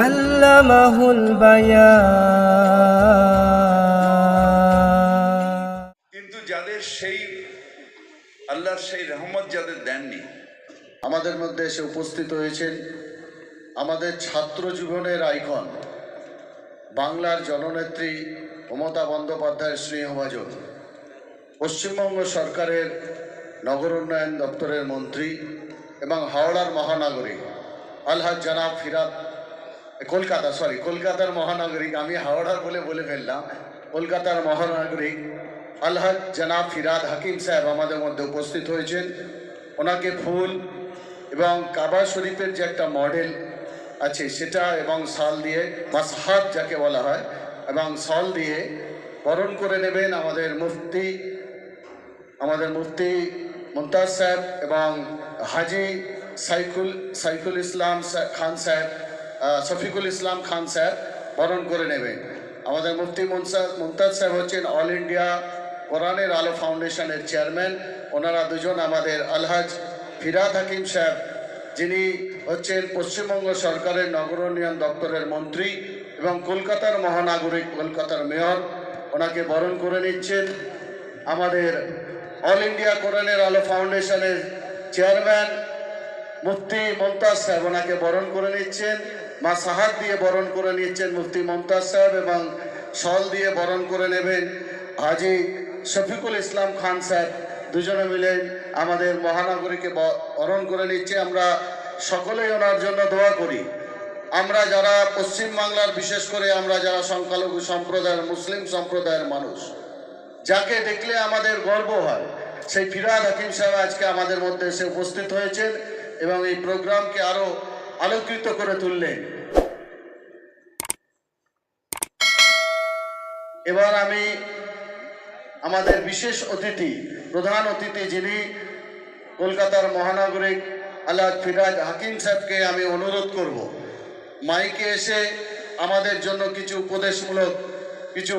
আল্লামাহুল বায়ান কিন্তু যাদের সেই আল্লাহর সেই রহমত যাদের দেননি আমাদের মধ্যে এসে উপস্থিত হয়েছেন আমাদের ছাত্র জীবনের আইকন বাংলার জননেত্রী মমতা বন্দ্যোপাধ্যায়ের স্নেহভাজন পশ্চিমবঙ্গ সরকারের নগর উন্নয়ন দপ্তরের মন্ত্রী এবং হাওড়ার মহানাগরিক আলহাজ জানাব ফিরাদ, কলকাতা সরি কলকাতার মহানাগরিক আমি হাওড়ার বলে বলে ফেললাম। কলকাতার মহানাগরিক আলহাজ জানাব ফিরাদ হাকিম সাহেব আমাদের মধ্যে উপস্থিত হয়েছেন। ওনাকে ফুল এবং কাবা শরীফের যে একটা মডেল আছে, সেটা এবং শাল দিয়ে, মাসহাব যাকে বলা হয়, এবং শাল দিয়ে বরণ করে নেবেন আমাদের মুফতি আমাদের মুফতি মুমতাজ সাহেব এবং হাজি সাইকুল সাইকুল ইসলাম খান সাহেব শফিকুল ইসলাম খান সাহেব বরণ করে নেবেন আমাদের মুফতি মুনসা- মুমতাজ সাহেব হচ্ছেন অল ইন্ডিয়া কোরআনের আলো ফাউন্ডেশনের চেয়ারম্যান। ওনারা দুজন আমাদের আলহাজ ফিরাদ হাকিম সাহেব যিনি হচ্ছেন পশ্চিমবঙ্গ সরকারের নগর উন্নয়ন দপ্তরের মন্ত্রী এবং কলকাতার মহানাগরিক, কলকাতার মেয়র। ওনাকে বরণ করে নিচ্ছেন আমাদের অল ইন্ডিয়া কোরআনের আলো ফাউন্ডেশনের চেয়ারম্যান মুফতি মমতাজ সাহেব ওনাকে বরণ করে নিচ্ছেন, মা সাহাদ দিয়ে বরণ করে নিচ্ছেন মুফতি মমতাজ সাহেব এবং শল দিয়ে বরণ করে নেবেন হাজি শফিকুল ইসলাম খান স্যার দুজনে মিলে আমাদের মহানগরীকে বরণ করে নিচ্ছে। আমরা সকলেই ওনার জন্য দোয়া করি। আমরা যারা পশ্চিম বাংলার বিশেষ করে আমরা যারা সংখ্যালঘু সম্প্রদায়ের, মুসলিম সম্প্রদায়ের মানুষ যাকে দেখলে আমাদের গর্ব হয়। সেই ফিরাদ হাকিম সাহেব আজকে আমাদের মধ্যে এসে উপস্থিত হয়েছেন এবং এই প্রোগ্রামকে আরও আলোকিত করে তুললেন। এবার আমি আমাদের বিশেষ অতিথি, প্রধান অতিথি যিনি কলকাতার মহানগরিক আল্লাহ ফিরাজ হাকিম সাহেবকে আমি অনুরোধ করব। মাইকে এসে আমাদের জন্য কিছু উপদেশমূলক কিছু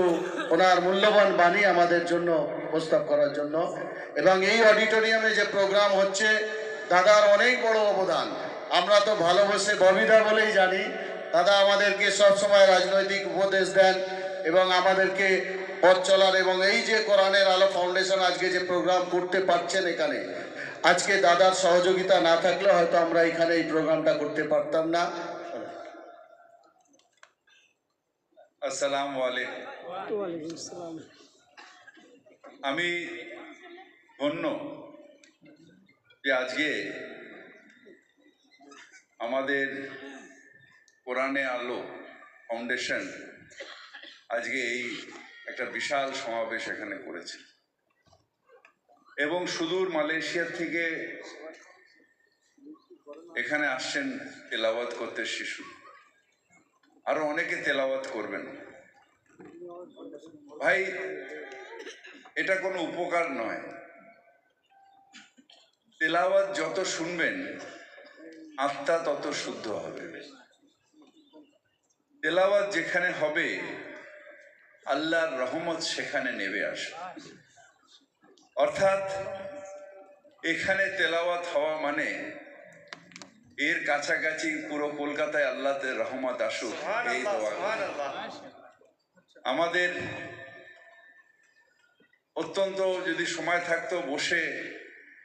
ওনার মূল্যবান বাণী আমাদের জন্য প্রস্তাব করার জন্য। এবং এই অডিটোরিয়ামে যে প্রোগ্রাম হচ্ছে, দাদার অনেক বড় অবদান। আমরা তো ভালোবেসে ববিদা বলেই জানি, দাদা আমাদেরকে সবসময় রাজনৈতিক উপদেশ দেন এবং আমাদেরকে পথ চলার এবং এই যে কোরআনের আলো ফাউন্ডেশন আজকে যে প্রোগ্রাম করতে পারছেন এখানে, আজকে দাদার সহযোগিতা না থাকলে হয়তো আমরা এখানে এই প্রোগ্রামটা করতে পারতাম না। আসসালামু আলাইকুম। আমি ধন্য যে আজকে আমাদের কোরআনে আলো ফাউন্ডেশন আজকে এই একটা বিশাল সমাবেশ এখানে করেছে। এবং সুদূর মালয়েশিয়া থেকে এখানে আসছেন তেলাওয়াত করতে শিশু। আরও অনেকে তেলাওয়াত করবেন। ভাই, এটা কোনো উপকার নয়। তেলাওয়াত যত শুনবেন, আত্মা তত শুদ্ধ হবে। তেলাওয়াত যেখানে হবে, আল্লাহর রহমত সেখানে নেবে আসবে। অর্থাৎ, এখানে তেলাওয়াত হওয়া মানে এর কাছাকাছি পুরো কলকাতায় আল্লাহতে রহমত আসুক এই দোয়া আমাদের অত্যন্ত যদি সময় থাকতো বসে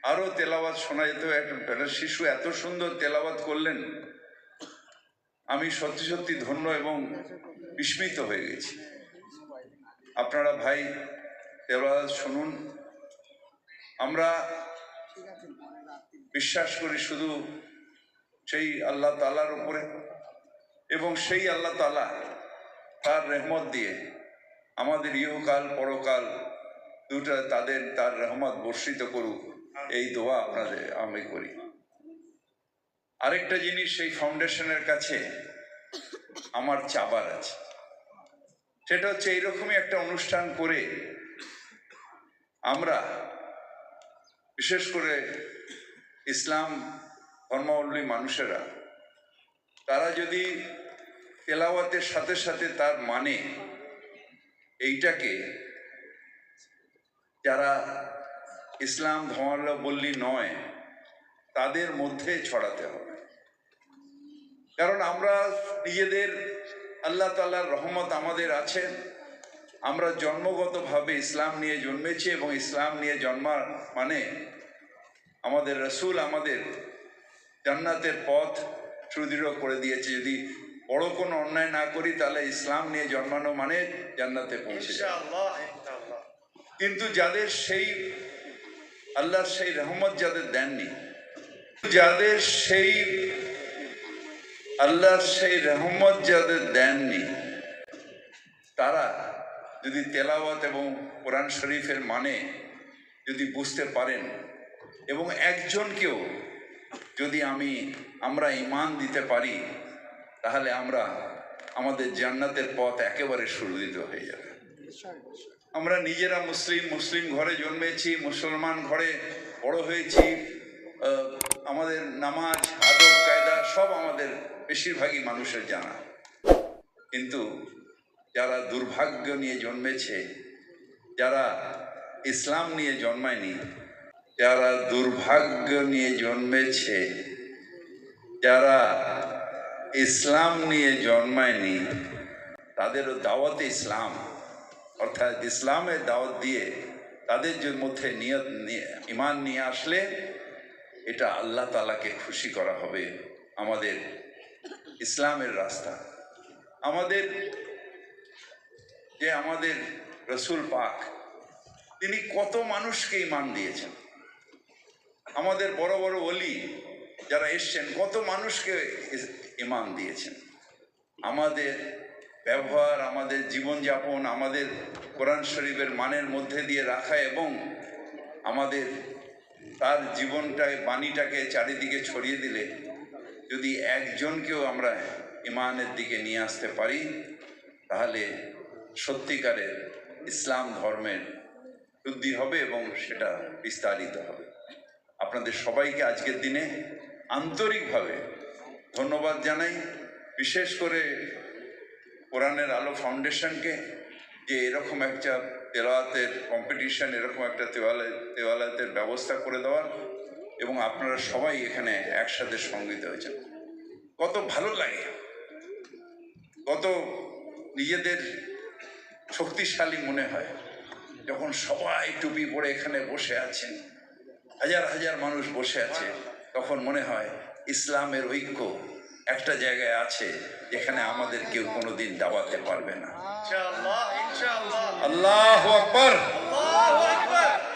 আরও তেলাওয়াত শোনা যেত একটা শিশু এত সুন্দর তেলাওয়াত করলেন আমি সত্যি সত্যি ধন্য এবং বিস্মিত হয়ে গেছি। আপনারা ভাই তেলাওয়াত শুনুন। আমরা বিশ্বাস করি শুধু সেই আল্লাহ তালার উপরে এবং সেই আল্লাহ তালা তার রেহমত দিয়ে আমাদের ইহকাল, পরকাল দুটা তাদের তার রহমত বর্ষিত করুক। এই দোয়া আপনাদের আমি করি। আরেকটা জিনিস সেই ফাউন্ডেশনের কাছে আমার চাবার আছে। সেটা হচ্ছে এইরকমই একটা অনুষ্ঠান করে আমরা বিশেষ করে ইসলাম ধর্মাবলম্বী মানুষেরা, তারা যদি তেলাওয়াতের সাথে সাথে তার মানে এইটাকে যারা ইসলাম ধর্মাবলম্বী নয়, তাদের মধ্যে ছড়াতে হবে। কারণ আমরা নিজেদের আল্লাহ তাল্লাহর রহমত আমাদের আছে। আমরা জন্মগতভাবে ইসলাম নিয়ে জন্মেছি এবং ইসলাম নিয়ে জন্মার মানে আমাদের রসুল আমাদের জান্নাতের পথ সুদৃঢ় করে দিয়েছে। যদি বড় কোনো অন্যায় না করি তাহলে ইসলাম নিয়ে জন্মানো মানে জান্নাতে পৌঁছে কিন্তু যাদের সেই আল্লাহর সেই রহমত যাদের দেননি যাদের সেই আল্লাহর সেই রহমত যাদের দেননি তারা যদি তেলাওয়াত এবং কোরআন শরীফের মানে যদি বুঝতে পারেন এবং একজনকেও যদি আমি, আমরা ইমান দিতে পারি, তাহলে আমরা আমাদের জান্নাতের পথ একেবারে সুরুদিত হয়ে যাবে। আমরা নিজেরা মুসলিম মুসলিম ঘরে জন্মেছি, মুসলমান ঘরে বড় হয়েছি আমাদের নামাজ, আদব, কায়দা সব আমাদের বেশিরভাগই মানুষের জানা। কিন্তু যারা দুর্ভাগ্য নিয়ে জন্মেছে, যারা ইসলাম নিয়ে জন্মায়নি যারা দুর্ভাগ্য নিয়ে জন্মেছে, যারা ইসলাম নিয়ে জন্মায়নি, তাদেরও দাওয়াতে ইসলাম। অর্থাৎ ইসলামের দাওয়াত দিয়ে তাদের মধ্যে নিয়ত নিয়ে- ইমান নিয়ে আসলে এটা আল্লাহ তালাকে খুশি করা হবে আমাদের ইসলামের রাস্তা। আমাদের যে আমাদের রসুল পাক, তিনি কত মানুষকে ইমান দিয়েছেন। আমাদের বড় বড় অলি যারা এসছেন, কত মানুষকে ইমান দিয়েছেন। আমাদের ব্যবহার, আমাদের জীবনযাপন, আমাদের কোরআন শরীফের মানের মধ্যে দিয়ে রাখা এবং আমাদের তার জীবনটাকে বাণীটাকে চারিদিকে ছড়িয়ে দিলে যদি একজনকেও আমরা ইমানের দিকে নিয়ে আসতে পারি, তাহলে সত্যিকারের ইসলাম ধর্মের বৃদ্ধি হবে এবং সেটা বিস্তারিত হবে। আপনাদের সবাইকে আজকের দিনে আন্তরিকভাবে ধন্যবাদ জানাই। বিশেষ করে কোরআনের আলো ফাউন্ডেশনকে যে এরকম একটা তেলাওয়াতের কম্পিটিশন এরকম একটা তেওয়ালে, তেওয়ালাতের ব্যবস্থা করে দেওয়ার এবং আপনারা সবাই এখানে একসাথে সংগীত হয়েছেন। কত ভালো লাগে, কত নিজেদের শক্তিশালী মনে হয় যখন সবাই টুপি পরে এখানে বসে আছেন। হাজার হাজার মানুষ বসে আছে। তখন মনে হয় ইসলামের ঐক্য একটা জায়গায় আছে যেখানে আমাদের কেউ কোনোদিন দাবাতে পারবে না। আল্লাহ আকবর।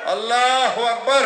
আল্লাহ আকবর।